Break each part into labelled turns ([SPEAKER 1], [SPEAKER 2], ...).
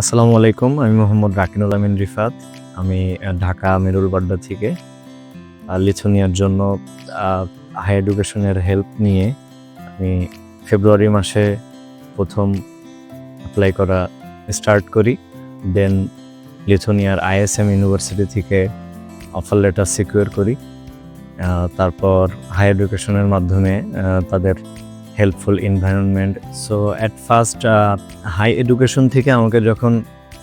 [SPEAKER 1] আসসালামু আলাইকুম, আমি মোহাম্মদ রাকিনুল আমিন রিফাত। আমি ঢাকা মেরুল বাড্ডা থেকে লিথুনিয়ার জন্য হাই এডুকেশনের হেল্প নিয়ে আমি ফেব্রুয়ারি মাসে প্রথম অ্যাপ্লাই করা স্টার্ট করি। দেন লিথুনিয়ার আইএসএম ইউনিভার্সিটি থেকে অফার লেটার সিকিউর করি। তারপর হাই এডুকেশনের মাধ্যমে তাদের helpful environment so at first High Education থেকে আমাকে যখন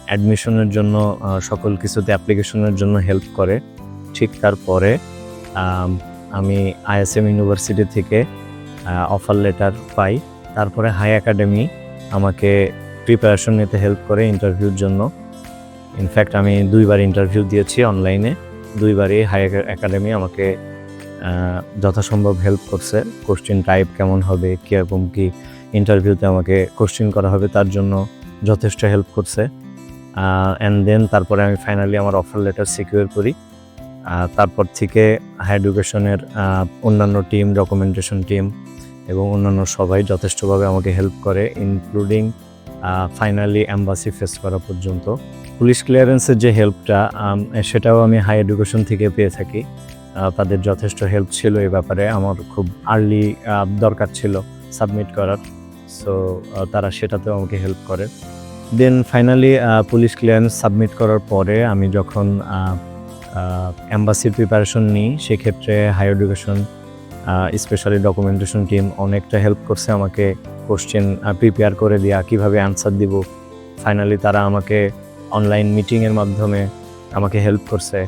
[SPEAKER 1] অ্যাডমিশনের জন্য সকল কিছুতে অ্যাপ্লিকেশনের জন্য হেল্প করে ঠিক তারপরে আম, আইএসএম ইউনিভার্সিটি থেকে অফার লেটার পাই। তারপরে হাই একাডেমি আমাকে প্রিপারেশন নিতে হেল্প করে ইন্টারভিউর জন্য। ইনফ্যাক্ট আমি দুইবার ইন্টারভিউ দিয়েছি অনলাইনে দুইবারই হাই একাডেমি আমাকে যথাসম্ভব হেল্প করছে। কোশ্চেন টাইপ কেমন হবে, কীরকম কি ইন্টারভিউতে আমাকে কোশ্চেন করা হবে, তার জন্য যথেষ্ট হেল্প করছে। অ্যান্ড দেন তারপরে আমি ফাইনালি আমার অফার লেটার সিকিউর করি। তারপর থেকে হাই এডুকেশনের অন্যান্য টিম ডকুমেন্টেশন টিম এবং অন্যান্য সবাই যথেষ্টভাবে আমাকে হেল্প করে ইনক্লুডিং ফাইনালি অ্যাম্বাসি ফেস করা পর্যন্ত। পুলিশ ক্লিয়ারেন্সের যে হেল্পটা সেটাও আমি হাই এডুকেশন থেকে পেয়ে থাকি। তাদের যথেষ্ট হেল্প ছিল এই ব্যাপারে। আমার খুব আর্লি দরকার ছিল সাবমিট করার। সো তারা সেটাতেও আমাকে হেল্প করে। Then finally police clearance submit করার পরে আমি যখন অ্যাম্বাসির প্রিপারেশন নিই, সেক্ষেত্রে High Education specially documentation team অনেকটা হেল্প করছে আমাকে কোশ্চেন প্রিপেয়ার করে দেওয়া কীভাবে অ্যান্সার দিব? ফাইনালি তারা আমাকে অনলাইন মিটিংয়ের মাধ্যমে আমাকে হেল্প করছে।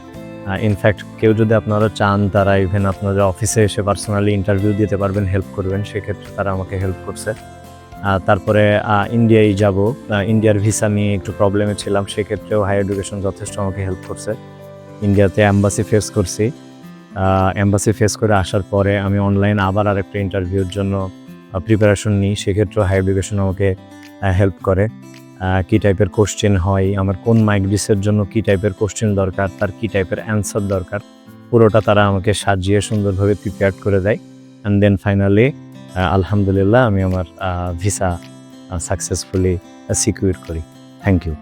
[SPEAKER 1] ইনফ্যাক্ট কেউ যদি আপনারা চান তারা ইভেন আপনাদের অফিসে এসে পার্সোনালি ইন্টারভিউ দিতে পারবেন হেল্প করবেন, সেক্ষেত্রে তারা আমাকে হেল্প করছে। তারপরে ইন্ডিয়ায় যাব। ইন্ডিয়ার ভিসা নিয়ে একটু প্রবলেমে ছিলাম, সেক্ষেত্রেও হাই এডুকেশন যথেষ্ট আমাকে হেল্প করছে। ইন্ডিয়াতে অ্যাম্বাসি ফেস করছি। অ্যাম্বাসি ফেস করে আসার পরে আমি অনলাইন আবার আরেকটা ইন্টারভিউর জন্য প্রিপারেশন নিই। সেক্ষেত্রেও হাই এডুকেশন আমাকে হেল্প করে। কি টাইপের কোশ্চেন হয়, আমার কোন মাইক ডিসের জন্য কি টাইপের কোশ্চেন দরকার, তার কি টাইপের অ্যান্সার দরকার, পুরোটা তারা আমাকে সাজিয়ে সুন্দরভাবে প্রিপেয়ার করে দেয়। অ্যান্ড দেন ফাইনালি আলহামদুলিল্লাহ আমি আমার ভিসা সাকসেসফুলি সিকিউর করি। Thank you